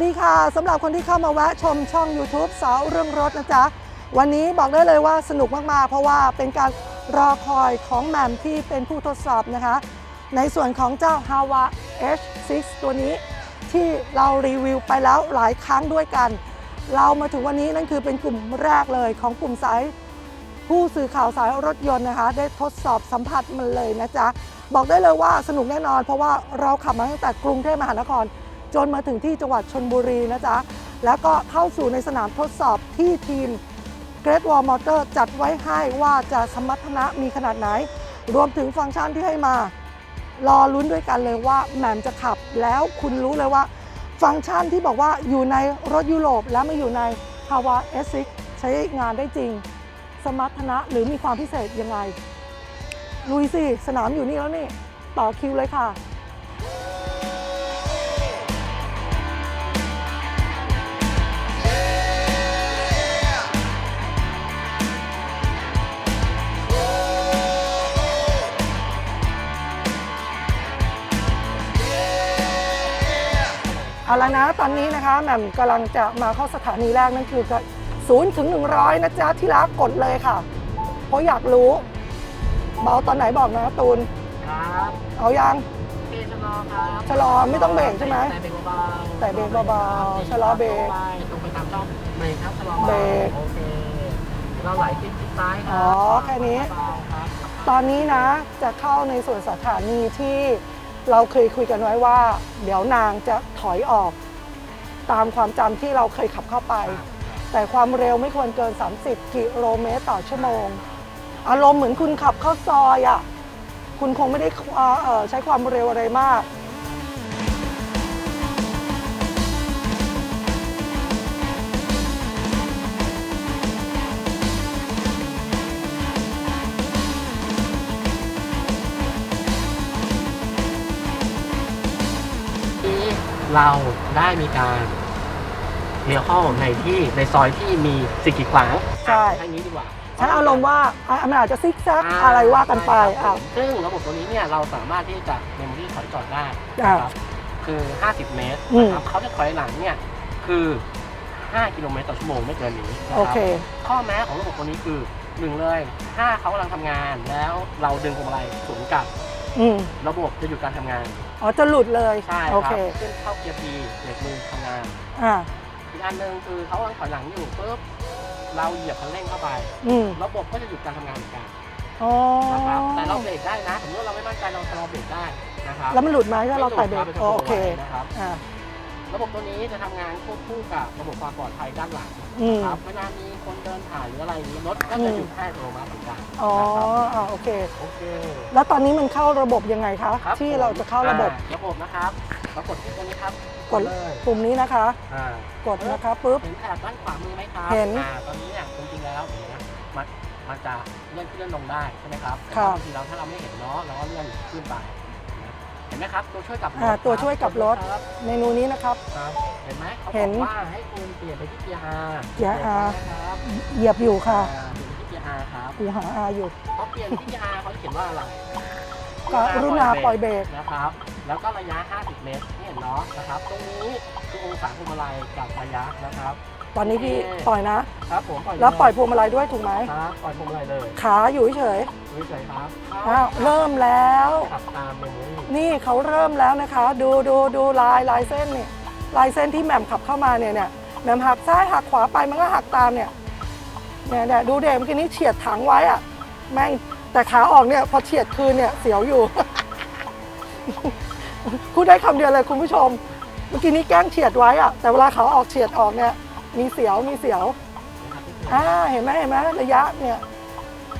วัสดีค่ะสำหรับคนที่เข้ามาแวะชมช่อง YouTube สาวเรื่องรถนะจ๊ะ วันนี้บอกได้เลยว่าสนุกมาก ๆ เพราะว่าเป็นการรอคอยของแหม่มที่เป็นผู้ทดสอบนะคะ ในส่วนของเจ้า h a w a H6 ตัวนี้ ที่เรารีวิวไปแล้วหลายครั้งด้วยกัน เรามาถึงวันนี้นั่นคือเป็นกลุ่มแรกเลยของกลุ่มสายผู้สื่อข่าวสายรถยนต์นะคะ ได้ทดสอบสัมผัสมันเลยนะจ๊ะ บอกได้เลยว่าสนุกแน่นอน เพราะว่าเราขับมาตั้งแต่กรุงเทพมหานคร จนมาถึงที่จังหวัดชนบุรีนะจ๊ะ แล้วก็เข้าสู่ในสนามทดสอบที่ทีม Great Wall Motor จัดไว้ให้ว่าจะสมรรถนะมีขนาดไหน รวมถึงฟังก์ชันที่ให้มา รอลุ้นด้วยกันเลยว่าแหม่มจะขับ แล้วคุณรู้เลยว่า ฟังก์ชันที่บอกว่าอยู่ในรถยุโรปและไม่อยู่ใน h a w a S6 ใช้งานได้จริง สมรรถนะหรือมีความพิเศษยังไงลุยสิ สนามอยู่นี่แล้วนี่ ต่อคิวเลยค่ะ เอาละนะตอนนี้นะคะแหม่มกำลังจะมาเข้าสถานีแรกนั่นคือศูนย์ถึง100นะจ๊ะที่รักกดเลยค่ะ เพราะอยากรู้ เบาตอนไหนบอกนะตูน ครับเอายังเบรกชะลอครับชะลอไม่ต้องเบรกใช่ไหม แต่เบรกเบาๆแต่เบรกเบาๆชะลอเบรกตรงไปตามช่องเบรกครับชะลอเบรกโอเคเราไหลขึ้นทิศซ้ายครัอ๋อแค่นี้ เบาๆครับตอนนี้นะจะเข้าในส่วนสถานีที่ เราเคยคุยกันไว้ว่า เดี๋ยวนางจะถอยออกตามความจำที่เราเคยขับเข้าไป แต่ความเร็วไม่ควรเกิน 30 กิโลเมตรต่อชั่วโมง อารมณ์เหมือนคุณขับเข้าซอยอะ่ะ คุณคงไม่ได้เอ่อเอ่อใช้ความเร็วอะไรมาก เราได้มีการเลี้ยวเข้าในที่ในซอยที่มีสิ่งกีดขวางใช่ทางนี้ดีกว่าใช้อารมณ์ว่าอะมันอาจจะซิกแซกอะไรว่ากันไปครัอะบซึ่งระบบตัวนี้เนี่ยเราสามารถที่จะเมมโมรี่ถอยจอดได้อ่านะครับคือ 50 เมตรอืมนะครับเขาจะถอยหลังเนี่ยคือ 5 กิโลเมตรต่อชั่วโมงไม่เกินนี้นะโอครับ เค ข้อแม้ของระบบตัวนี้คือหนึ่งเลย ถ้าเขากำลังทำงานแล้วเราดึงพวงมาลัยสวนกลับ อืม ระบบจะหยุดการทำงาน อ๋อจะหลุดเลยใช่โอคเครับขึ้นเข้าเกียร์พีเบรกมือทำงานอ่าอีกอันหนึ่งคือเขากำลังถอยหลังอยู่ปุ๊บเราเหยียบคันเร่งเข้าไป อืมระบบก็จะหยุดการทำงานเหมือนกันอ๋อนะครับแต่เราเบรกได้นะสมมติว่าเราไม่มั่นใจเราชะลอเบรกได้นะครับแล้วมันหลุดไหมถ้าเราไต่เบรกไม่หลุดอ๋อโอเค นะครับอ่า ระบบตัวนี้จะทำงานควบคู่กับระบบความปลอดภัยด้านหลังอืมครับเวลามีคนเดินผ่านหรืออะไรอย่างนี้รถก็จะหยุดให้อัตโนมัติเหมือนกันอ๋อนะครับอ่าโอเค โอเค แล้วตอนนี้มันเข้าระบบยังไงคะ ครับที่เราจะเข้าระบบอ่าระบบนะครับเรากดที่ตัวนี้ครับกดเลยปุ่มนี้นะคะ อ่ากดนะคะปุ๊บ เห็นแถบด้านขวามือไหมครับเห็นอ่าตอนนี้เนี่ยจริงๆแล้วอย่างเงี้ยมันมันจะเลื่อนขึ้นเลื่อนลงได้ใช่ไหมครับแต่ค่ะว่าบางทีเราถ้าเราไม่เห็นเนาะเราก็เลื่อนขึ้นไปนะ เห็นไหมครับ ตัวช่วยกลับรถอ่าตัวช่วยกลับรถครับเมนูนี้นะครับ ครับ เห็นไหมเขาเห็บอนกว่าให้คุณเปลี่ยนไปที่เกียร์ R เกียร์ R นะครับเหยียบอยู่ค่ะอ่าเปลี่ยนไปที่เกียร์ R ครับกูหาอาอยู่พอเปลี่ยนที่เกียร์ R เขาจะเขียนว่าอะไรกรุณาปล่อยเบรก นะครับ แล้วก็ระยะ 50 เมตรที่เห็นเนาะนะครับ ตรงนี้คือองศาพวงมาลัยกับระยะนะครับ ตอนนี้พี่โอเคปล่อยนะ ครับผมปล่อยแล้วปล่อยพวงมาลัยด้วยถูกไหมครับปล่อยพวงมาลัยเลยขาอยู่เฉยวิเฉยครับๆอ้าวเริ่มแล้วขับตามเมมโมรี่นี่เขาเริ่มแล้วนะคะ ดูดูดูลายลายเส้นนี่ลายเส้นที่แหม่มขับเข้ามาเนี่ยเนี่ยแหม่มหักซ้ายหักขวาไปมันก็หักตามเนี่ยเนี่ยเนี่ยดูเด็เมื่อกี้นี้เฉียดถังไว้อะแม่งแต่ขาออกเนี่ยพอเฉียดคืนเนี่ยเสียวอยู่พูดได้คำเดียวเลยคุณผู้ชม เมื่อกี้นี้แกล้งเฉียดไว้อะแต่เวลาขาออกเฉียดออกเนี่ย มีเสียวมีเสียวนะครับที่อ่าเห็นไหมเห็นไหมระยะเนี่ย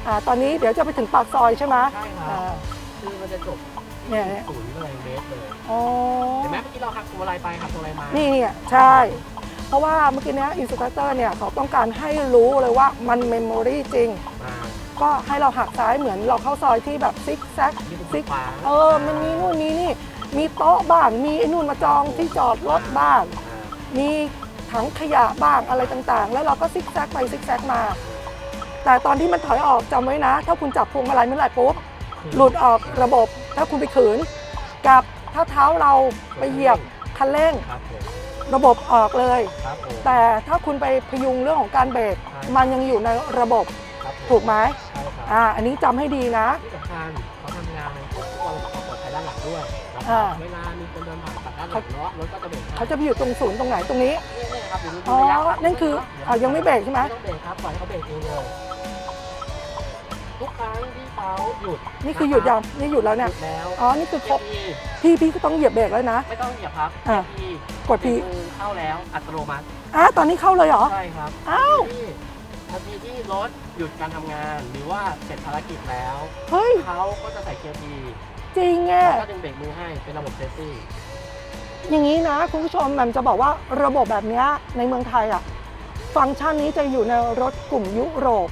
อ่าตอนนี้เดี๋ยวจะไปถึงปากซอยใช่ไหมใช่ครัอ่าบคือมันจะจบเนี่ยเนี่ยศูนย์เลยเมตรเลยอ๋อ เห็นไหมเมื่อกี้เราหักพวงมาลัยไปหักพวงมาลัยมานี่เนี่ยใช่ เพราะว่าเมื่อกี้เนี้อินสตาเตอร์เนี่ยเขาต้องการให้รู้เลยว่ามันเมมโมรีจริง อ่าก็ให้เราหักซ้ายเหมือนเราเข้าซอยที่แบบซิกแซกนี่เป็นซิกขวาเออมันมีนู่นมีนี่ มีโต๊ะบ้างมีไอ้นู่นมาจองที่จอดรถบ้าง อ่ามี ถังขยะบ้างอะไรต่างๆ แล้วเราก็ซิกแซกไปซิกแซกมา แต่ตอนที่มันถอยออกจำไว้นะ ถ้าคุณจับพวงมาลัยเมื่อไหร่ปุ๊บหลุดออกระบบ ถ้าคุณไปขืน กับถ้าเท้าเราไปเหยียบคันเร่ง ครับผมมระบบออกเลย ครับผมแต่ถ้าคุณไปพยุงเรื่องของการเบรกใช่มันยังอยู่ในระบบครับผมถูกไหมใช่ครับอ่าอันนี้จำให้ดีนะ ที่สำคัญเขาทำงานควบคู่กับความปลอดภัยด้านหลังด้วยนะคอ่ารับเวลามีคนเดินผ่านตัดด้านหลังเนาะรถก็จะเบรกให้เขาจะไปอยู่ตรงศูนย์ตรงไหนตรงนี้นี่นี่ ครับอยู่อ๋อระยะรับนั่นคือเดี๋วอ่ายังไม่เบรกใช่ไหมไม่ต้องเบรกครับปล่อยให้เขาเบรกเองเลยทุกครั้งที่เขาหยุดนี่คือหยุดยังนี่หยุดแล้วหเนี่ยยุดแล้วอ๋อ นี่คือครบเกียร์ P พี่พี่ก็ต้องเหยียบเบรกแล้วนะ ไม่ต้องเหยียบครับอ่าเกียร์ P กด P มือเข้าแล้วอัตโนมัติอะตอนนี้เข้าเลยเหรอ ใช่ครับอ้าวที่ทันทีที่รถหยุดการทำงาน หรือว่าเสร็จภารกิจแล้ว เฮ้ย เขาก็จะใส่เกียร์ P จริงแง่แล้วก็ดึงเบรกมือให้เป็นระบบเซฟตี้ อย่างนี้นะคุณผู้ชมแหม่มจะบอกว่าระบบแบบเนี้ยในเมืองไทยอะฟังก์ชันนี้จะอยู่ในรถกลุ่มยุโรป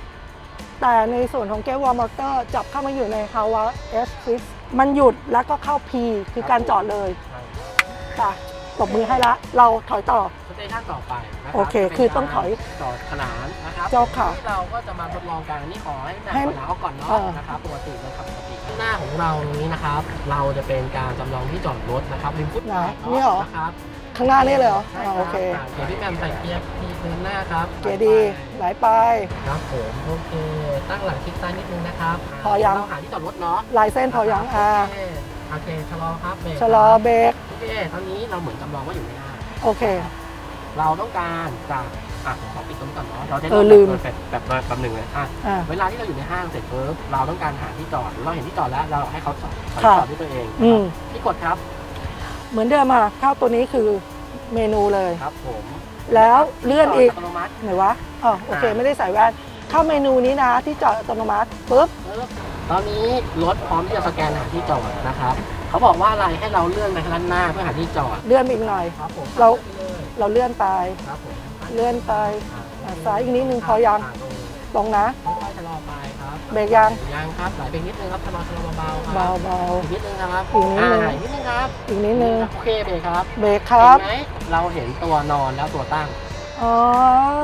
แต่ในส่วนของเกวอร์มอเตอร์จับเข้ามาอยู่ใน h a w a S6 มันหยุดแล้วก็เข้า P คือการจอดเลยค่ะตบมือให้ละ เราถอยต่อ สเตชันต่อไปนะรับโอเคคือต้องถอยจอดขนานนะครับเจ้าค่ะที่เราก็จะมาทดลองกันนี่ขอให้หนักให้กว่าหนาวก่อนเนาะเออ นะครับปกติเราขับปกติข้างหน้าของเราตรงนี้นะครับ เราจะเป็นการจำลองที่จอดรถนะครับริมฟุตไหนบาทนี่เหรอ นะครับข้างหน้านี่เลยเหรอใช่อ่าครับโอเคอ่าเกียร์พี่แมมใส่เกียร์พีพื้นหน้าครับเก๋ดีไหลไป ครับผมโอเค ตั้งหลังชิดซ้ายนิดนึงนะครับพอยัง เราหาที่จอดรถเนาะ ลายเส้นพอยังอ่าโอเคโอเคชะลอครับเบรกชะลอเบรกโอเคตอนนี้เราเหมือนจำลองว่าอยู่ในห้างโอเค เราต้องการจากอะผมขอปิดตรงนี้ก่อนเนาะเราจะเออลืม แบบแบบแบบแบบหนึ่งเลยอะอ่า เวลาที่เราอยู่ในห้างเสร็จปุ๊บเราต้องการหาที่จอดเราเห็นที่จอดแล้วเราให้เขาจอดเขาค่ะ จอดด้วยตัวเองอืมที่กดครับเหมือนเดิมอะข้าวตัวนี้คือเมนูเลย ครับ ผมแล้วเลื่อนอีกจดอัตโนมัติ ไหนวะอ๋อโอเคไม่ได้ใส่แว่นเข้าเมนูนี้นะ ที่จอดอัตโนมัติปุ๊บปึ๊บ ตอนนี้รถพร้อมที่จะสแกนหาที่จอดนะครับเขาบอกว่าอะไรให้เราเลื่อนไปข้างด้านหน้าเพื่อหาที่จอดเลื่อนไปอีกหน่อย ครับผมเรา ไปเลย เราเลื่อนไป ครับผมเลื่อนไปอะอะซ้ายอีกนิดนึงพอยังะลงตรงนะค่อยๆชะลอไปครับเบรกยังยังครับไหลไปนิดนึงครับชะลอชะลอเบาๆคเบารับเบา อีกนิดนึงครับอีกนิดนึงอ่าอีกนิดนึงครับอีกนิดนึงโอเคเบรกครับเบรกครับ เห็นไหมเราเห็นตัวนอนแล้วตัวตั้งอ๋อ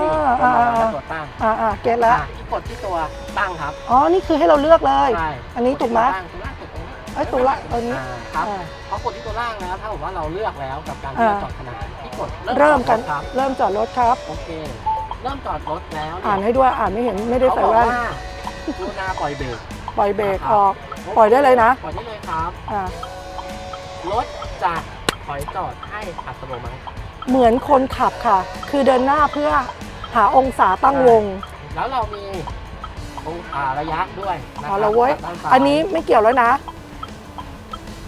นี่ตัวอ่านอนอ่าแล้วตัวตั้งอ่าอ่าเก็ตแล้วอะที่กดที่ตัวตั้งครับอ๋อนี่คือให้เราเลือกเลย ใช่อันนี้ถูกไหม ตัวตั้งตัวล่างกดตรงนี้ไอ้ยตัวละตัวนี้อ่าครับอ่า พอกดที่ตัวล่างแล้วถ้าบอกว่าเราเลือกแล้วกับการที่อ่าจะจอดขนาดที่ กดเริ่มกัน ครับเริ่มจอดรถครับ โอเค เริ่มจอดรถแล้วอ่านให้ด้วยอ่านไม่เห็นไม่ได้เขาใส่บอกแว่นว่าดูนาปล่อยเบรกปล่อยเบรกออก ปล่อยได้เลยนะ ปล่อยได้เลยครับอ่ารถจะถอยจอดให้อัตโนมัติเหมือนคนขับค่ะ คือเดินหน้าเพื่อหาองศาตั้งวง แล้วเรามีองศาระยะด้วยนะคอ๋รัอบเราเว้ย ด้าซ้ายอันนี้ไม่เกี่ยวแล้วนะ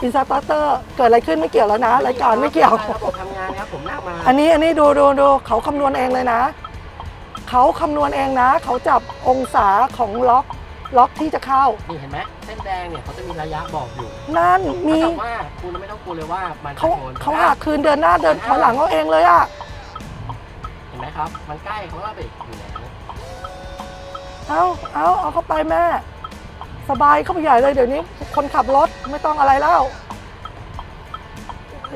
อินสตาเตอร์เกิดอะไรขึ้นไม่เกี่ยวแล้วนะรายการไม่เกี่ยว ระบบทำงานครับผมลากมาอันนี้อันนี้ดูดูดูเขาคำนวณเองเลยนะ เขาคำนวณเองนะ เขาจับองศาของล็อกล็อกที่จะเข้า นี่เห็นไหมเส้นแดงเนี่ยเขาจะมีระยะบอกอยู่นั่นมีถ้าเกิดว่าคุณไม่ต้องกลัวเลยว่ามันจะเขาชนเขาหักคืนเดินหน้าเดินถอยหลังเอาเองเลยอะเห็นไหมครับ มันใกล้เขาก็เบรกอยู่แล้ว เอาเอาเอาเข้าไปแม่ สบายเข้าไปใหญ่เลยเดี๋ยวนี้ คนขับรถไม่ต้องอะไรแล้ว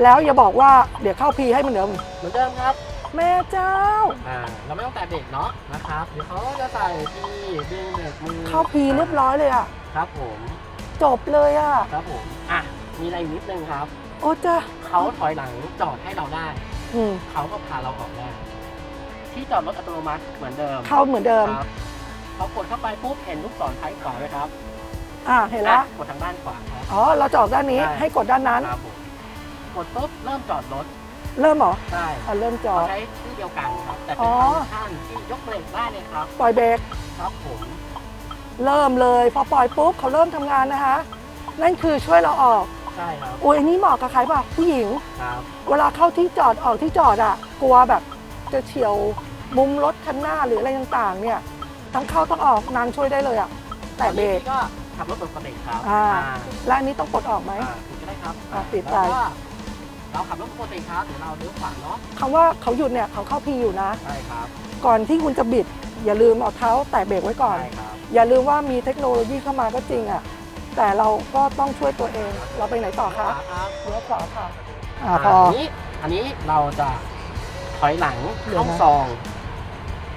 แล้วอย่าบอกว่าเดี๋ยวเข้าพีให้มันเดิมเหมือนเดิมครับแม่เจ้า อ่าเราไม่ต้องแตะเบรกเนาะนะครับเดี๋ยวเขาก็จะใส่ที่ดึงเบรกมือเข้าพีเรียบร้อยเลยอะครับผมจบเลยอะครับผมอะมีอะไรอีกนิดนึงครับ โอ้จ้าเขาถอยหลังจอดให้เราได้ อืมเขาก็พาเราออกได้ ที่จอดรถอัตโนมัติเหมือนเดิม เข้าเหมือนเดิม ครับพอกดเข้าไปปุ๊บเห็นลูกศรซ้ายขวาไหมครับ อ่าเห็นแล้วอะกดทางด้านขวาครับ อ๋อเราจะออกด้านนี้ใช่ ให้กดด้านนั้น ครับผมกดปุ๊บเริ่มจอดรถเริ่มเหรอได้อ่าเริ่มจอดใช้ที่เดียวกันครับ แต่อ๋เป็นอฟังก์ชันที่ยกเบรกได้เลยครับ ปล่อยเบรกครับผม เริ่มเลย พอปล่อยปุ๊บเขาเริ่มทำงานนะคะ นั่นคือช่วยเราออกใช่ครับโอ้ยอันนี้เหมาะกับใครป่ะผู้หญิง ครับเวลาเข้าที่จอดออกที่จอดอะกลัวแบบจะเฉียวมุมรถคันหน้าหรืออะไรต่างๆ เนี่ย ทั้งเข้าต้องออกนางช่วยได้เลยอะแต่เบรกตอนนี้ก็ ขับรถปกติครับอ่าและอันนี้ต้องกดออกไหม อ่าปิดก็ได้ครับอ่าปิดไป แล้วก็เราขับรถปกติครับเดี๋ยวเราเลี้ยวขวาเนาะคำว่าเขาหยุดเนี่ยเขาเข้าพีอยู่นะ ใช่ครับก่อนที่คุณจะบิด อย่าลืมเอาเท้าแตะเบรกไว้ก่อน ใช่ครับอย่าลืมว่ามีเทคโนโลยีเข้ามาก็จริงอะ แต่เราก็ต้องช่วยตัวเอง เราไปไหนต่อขคะวาครับเลี้ยวขวาค่ะอ่าพอ นนี้อันนี้เราจะถอยหลังเดี๋ยวเข้านะ ซอง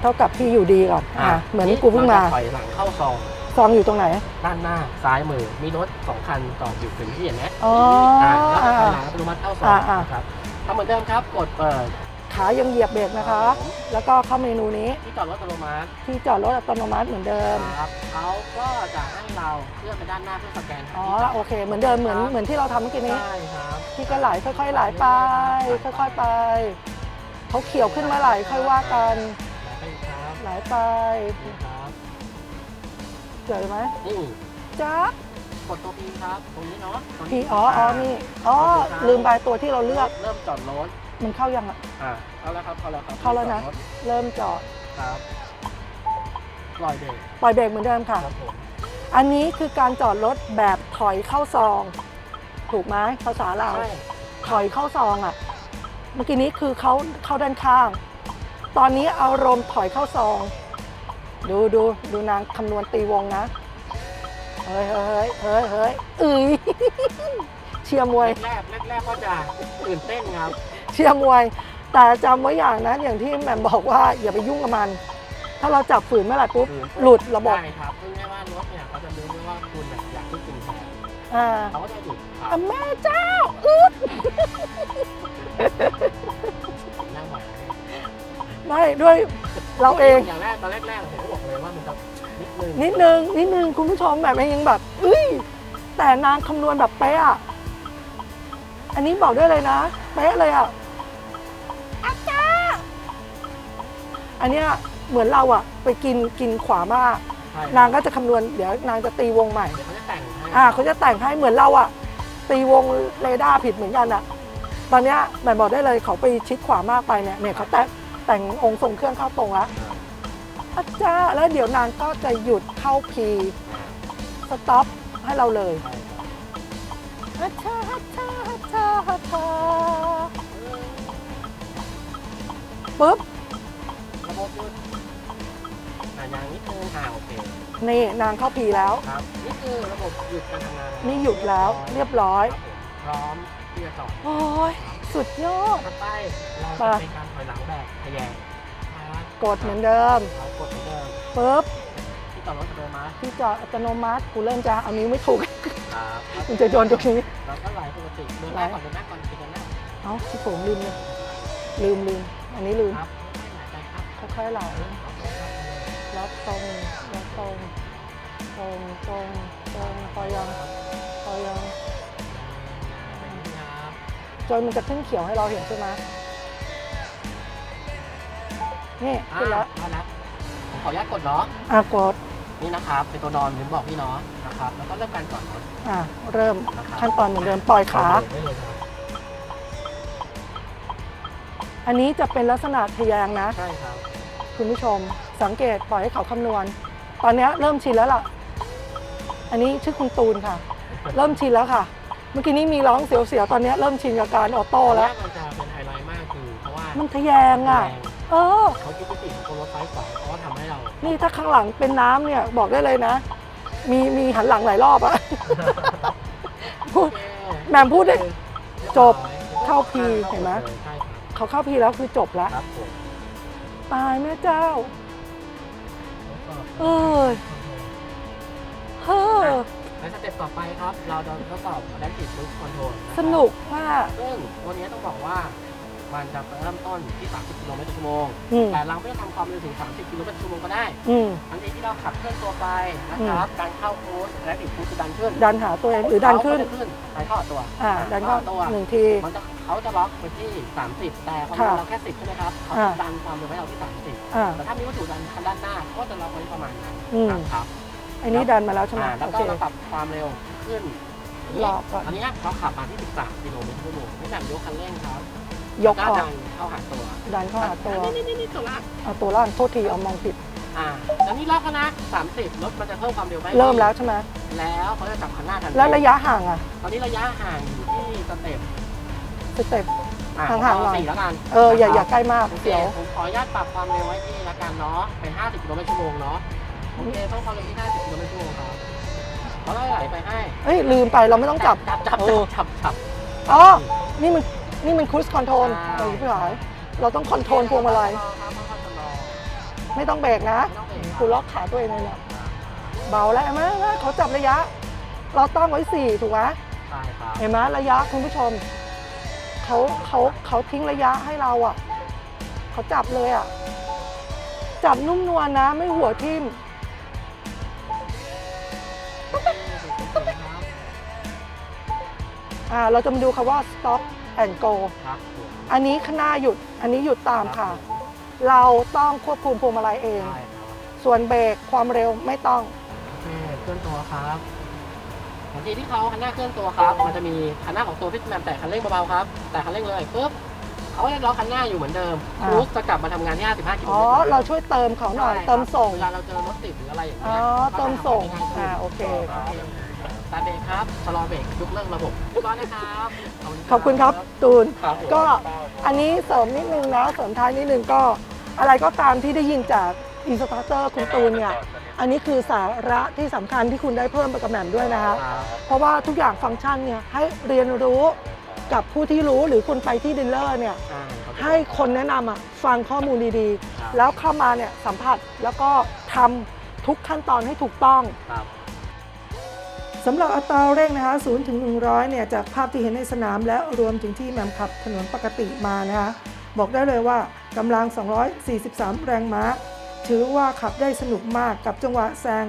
เท่ากับที่อยู่ดีก่อนอ่าเหมือนกูเพิ่งมา รจะถอยหลังเข้าซอง ซองอยู่ตรงไหน ด้านหน้าซ้ายมือมีรถสองคันจอดอยู่ถึงที่เห็นไหมอ๋ออ่าแล้วก็ถอยหลัอ่างอัตโนมัติเข้าซองอ่าอ่านะครับทำเหมือนเดิมครับกดเปิดขายังเหยียบเบรกนะคะ แล้วก็เข้าเมนูนี้ที่จอดรถอัตโนมัติที่จอดรถอัตโนมัติเหมือนเดิม ครับเขาก็จะให้เราเคลื่อนไปด้านหน้าเพื่อสแกนอ๋อ โอเค เหมือนเดิม เหมือน เหมือนที่เราทำเมื่อกี้นี้ ใช่ครับ ที่ก็ไหลค่อยๆไหลไป ค่อยๆไป เขาเขียวขึ้นมาไหลค่อยว่ากัน ไหลไปอีกครับไหลไป นี่ครับเจอไหมนี่จ๊ะกดตัวพีครับ ตรงนี้เนาะตรงนี้พี่อ๋ออ๋อนี่อ๋อลืมไปตัวที่เราเลือกเริ่มจอดรถมันเข้ายังอะ อ่าเข้าแล้วครับเข้าแล้วครับเข้าแล้วนะ จอดรถเริ่มจอดครับปล่อยเบรกปล่อยเบรกเหมือนเดิมค่ะ ครับผมอันนี้คือการจอดรถแบบถอยเข้าซอง ถูกไหมภาษาเรา ใช่ถอยเข้าซองอะ เมื่อกี้นี้คือเขาเข้าด้านข้าง ตอนนี้อารมณ์ถอยเข้าซอง ดูดูดูนางคำนวณตีวงนะ เฮ้ยเฮ้ยเฮ้ยเฮ้ยเอ้ยเชียร์มวย แรกแรกแรกก็จะตื่นเต้นครับ เชียร์มวย แต่จำไว้อย่างนะอย่างที่แหม่มบอกว่าอย่าไปยุ่งกับมัน ถ้าเราจับฝืนเมื่อไหร่ปุ๊บ หลุดระบบใช่ครับเพิ่งแค่ว่ารถเนี่ยเขาจะรู้ด้วยว่าคุณเนี่ยอยากขึ้นจริงแทนอ่าเขาก็จะหยุดครับอะแม่เจ้าอึดนั่งไหวไหมไม่ด้วยเราเองอย่างแรกตอนแรกๆผมก็บอก นิดนึงนิดนึงนิดนึงคุณผู้ชมแบบยังแบบเอ้ยแต่นางคำนวณแบบเป๊ะอะอันนี้บอกได้เลยนะเป๊ะเลยอะอาจารย์อันเนี้ยเหมือนเราอะไปกินกินขวามาก ใช่นางก็จะคำนวณเดี๋ยวนางจะตีวงใหม่ เดี๋ยวเขาจะแต่งให้อ่าเขาจะแต่งให้เหมือนเราอะตีวงเรดาร์ผิดเหมือนกันอะตอนเนี้ยแหม่บอกได้เลยเขาไปชิดขวามากไปเนี่ยเนี่ยเขาแต่งแต่งองค์ทรงเครื่องเข้าตรงแล้ว อาจารย์แล้วเดี๋ยวนางก็จะหยุดเข้าพีสต็อปให้เราเลยอาจารย์อาจารย์อาจารย์อาจารย์ปุ๊บระบบหยุดอะอย่างนิดนึงอ่าโอเคนี่นางเข้าพีแล้ว ครับนี่คือระบบหยุดการทำงานนี่หยุดแล้วเรียบร้อย ครับผมพร้อมที่จะจอดโอ้ยสุดยอดถัดไปเราไปจะเป็นการถอยหลังแบบทะแยงนะครับ กดเหมือนเดิมเรากดเหมือนเดิมปุ๊บที่จอดรถอัตโนมัติที่จอดอัตโนมัติกูเริ่มจะเอานิ้วไม่ถูก ครับมันจะโดนตรงนี้ เราก็ไหลปกติเดินหน้าก่อนเดินหน้าก่อนติดกันหน้าเอ้าที่ผมลืมเลยลืมลืมอันนี้ลืมครับให้ไหลไปครับค่อยๆไหลแล้วตรงแล้วตรงตรงตรงตรงพอยังพอยังเป็นอย่างนี้ครับจนมันจะขึ้นเขียวให้เราเห็นใช่ไหม นี่อ่าขึ้นแล้วได้แล้วผมขออนุญาตกดเนาะอะกดนี่นะครับ เป็นตัวนอนลืมบอกพี่เนาะนะครับ แล้วก็เริ่มการก่อนเนาะอะเริ่มนะครับขั้นตอนเหมือนเดิมปล่อยขา ได้เลยครับอันนี้จะเป็นลักษณะทะแยงนะ ใช่ครับคุณผู้ชม สังเกตปล่อยให้เขาคำนวณ ตอนเนี้ยเริ่มชินแล้วล่ะ อันนี้ชื่อคุณตูนค่ะ เริ่มชินแล้วค่ะ เมื่อกี้นี้มีร้องเสียวๆตอนเนี้ยเริ่มชินกับการออโต้แล้ว มันจะเป็นไฮไลท์มากคือเพราะว่า มันทะแยงอะ แรง เออ เขาคิดมิติของตัวรถไฟฟ้าเขาก็ทำให้เรา นี่ถ้าข้างหลังเป็นน้ำเนี่ยบอกได้เลยนะ มีมีหันหลังหลายรอบอะพูดแหม่มพูดได้ จบเข้า P เห็นไหม ใช่ครับเขาเข้าพีแล้วคือจบแล้วครับผมตายแม่เจ้าเออเฮ้อในสเต็ปต่อไปครับ เราจะทดสอบ Adaptive Cruise Control ะครับสนุกมากซึ่งวันนี้ต้องบอกว่า มันจะเริ่มต้นที่ 30 กิโลเมตรต่อชั่วโมง อืมแต่เราไม่ต้องทำความเร็วถึง 30 กิโลเมตรต่อชั่วโมงก็ได้อืม ทันทีที่เราขับเคลื่อนตัวไปนะครับ การเข้าโค้ช Adaptive Cruise จะดันขึ้นดันหาตัวเองหรือดันขึ้น เขาก็จะขึ้นดันเข้าหาตัว อ่า ดันเข้าตัวหนึ่งที มันจะเขาจะล็อกไปที่ 30 แต่ความเร็วเราแค่ 10 ใช่ไหมครับ เขาอ่าจะดันความเร็วให้เราที่ 30 อ่า แต่ถ้ามีวัตถุดันคันด้านหน้า ก็จะล็อกไว้ประมาณนั้นอืม นะครับอันนี้ดันมาแล้วใช่ไหมอ่าแล้วโอก็เค เราปรับความเร็วขึ้นรอก่อน อันเนี้ยเราขับมาที่ 13 กิโลเมตรชั่วโมงไม่แต่ยกคันเร่งครับ ยกก็ออก ดันเข้าหาตัวดันเข้าหาตัว นี่นี่นี่ตัวละเอาตัวล่างโทษทีเอามองผิด อ่าแล้วนี่ล็อกแล้วนะ30รถมันจะเพิ่มความเร็วไปเริ่มแล้วใช่ไหมแล้วเขาจะจับคันหน้าทันทีแล้วระยะห่างอะตอนนี้ระยะห่างอยู่ที่สเต็ปสเต็ป อ่ห่างๆหน่อย สี่แล้วกันเอออย่านะอคย่ารับใกล้มากโอเคเดี๋ยวผมขออนุญาตปรับความเร็วไว้ที่ละกันเนาะเป็น 50กิโลเมตรชั่วโมงเนาะโอเคเพิ่มความเร็วที่50กิโลเมตรชั่วโมงครับเขาไล่ไหลไปให้เอ้ยลืมไปเราไม่ต้องจับจับจับเออจับจับ อ๋อนี่มัน นี่มันครู i คอนโทรลอ่าเออพี่หายเราต้องคอนโทรลพวงมาลัยครับค่อยๆชะลอไม่ต้องเบรกนะไม่ต้องเบรกกูล็อกขาตัวเองเลยเนี่ยเบาแล้วเห็นไหมเขาจับระยะ เราตั้งไว้สี่ถูกไหมใช่ครับเห็นไหมระยะคุณผู้ชมเขาเขาเขาทิ้งระยะให้เราอะเขาจับเลยอะจับนุ่มนวลนะ ไม่หัวทิ่มอ่าเราจะมาดูคำว่า stop and go ครับผมอันนี้ข้างหน้าหยุด อันนี้หยุดตามค่ะ เราต้องควบคุมพวงมาลัยเองใช่ครับส่วนเบรกความเร็วไม่ต้อง โอเคเคลื่อนตัวครับบางทีที่เขาคันหน้าเคลื่อนตัวครับ มันจะมีคันหน้าของตัวที่แมนแตะคันเร่งเบาๆครับ แต่คันเร่งเลยปุ๊บเขาก็จะล็อกคันหน้าอยู่เหมือนเดิมอ่ารูสจะกลับมาทำงานที่55กิโลอ๋อ เมตรเราช่วยเติมเขาหน่อยใช่ครับเติมส่ง เวลาเราเจอรถติดหรืออะไรอย่างอ๋เงี้อย เติมส่งก็จะทำให้ง่ายขึ้นอ่า โอเคส ตาร์ทเบรกครับชะลอเบรกยกเลิกระบบเรียบร้อยนะครับขอบคุณครับตูน ครับผม ก็อันนี้เสริมนิดนึงนะเสริมท้ายนิดนึงก็อะไรก็ตามที่ได้ยินจากอินสตาเตอร์คุณตูนเนี่ยอันนี้คือสาระที่สำคัญที่คุณได้เพิ่มไปกับแหม่มด้วยนะคะ ครับ เพราะว่าทุกอย่างฟังก์ชันเนี่ยให้เรียนรู้กับผู้ที่รู้หรือคุณไปที่ดีลเลอร์เนี่ยอ่าครับ ให้คนแนะนำอะฟังข้อมูลดีครับ ๆ แล้วเข้ามาเนี่ยสัมผัสแล้วก็ทำทุกขั้นตอนให้ถูกต้อง ครับ สำหรับอัตราเร่งนะคะ0ถึง100 เนี่ย จากภาพที่เห็นในสนามและรวมถึงที่แมมขับถนนปกติมานะคะบอกได้เลยว่ากำลัง 243 แรงม้า ถือว่าขับได้สนุกมากกับจังหวะแซง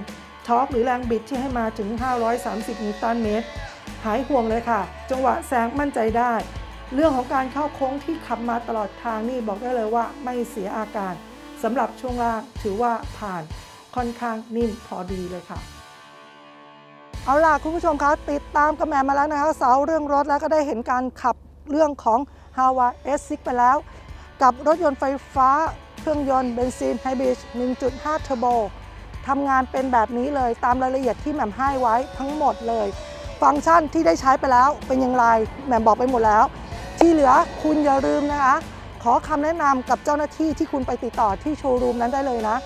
ทอร์กหรือแรงบิดที่ให้มาถึง 530 นิวตันเมตร หายห่วงเลยค่ะ จังหวะแซงมั่นใจได้ เรื่องของการเข้าโค้งที่ขับมาตลอดทางนี่บอกได้เลยว่าไม่เสียอาการสำหรับช่วงล่างถือว่าผ่านค่อนข้างนิ่มพอดีเลยค่ะ เอาล่ะคุณผู้ชมคะติดตามกระแมมาแล้วนะคะเสาเรื่องรถแล้วก็ได้เห็นการขับเรื่องของ h a w a S6 ไปแล้ว กับรถยนต์ไฟฟ้า เครื่องยนต์เบนซินไฮบริด1.5 เทอร์โบทำงานเป็นแบบนี้เลยตามรายละเอียดที่แหม่มให้ไว้ทั้งหมดเลย ฟังก์ชันที่ได้ใช้ไปแล้วเป็นอย่างไรแหม่มบอกไปหมดแล้ว ที่เหลือคุณอย่าลืมนะคะ ขอคำแนะนำกับเจ้าหน้าที่ที่คุณไปติดต่อที่โชว์รูมนั้นได้เลยนะ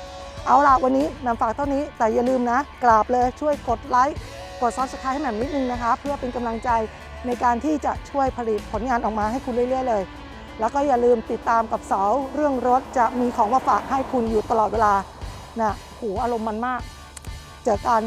เอาล่ะวันนี้แหม่มฝากเท่านี้แต่อย่าลืมนะกราบเลยช่วยกดไลค์ กด subscribe ให้แหม่มนิดนึงนะคะ เพื่อเป็นกำลังใจในการที่จะช่วยผลิตผลงานออกมาให้คุณเรื่อย ๆ เลย แล้วก็อย่าลืมติดตามกับเสาเรื่องรถจะมีของมาฝากให้คุณอยู่ตลอดเวลานะหูอารมณ์มันมาก เจอกัน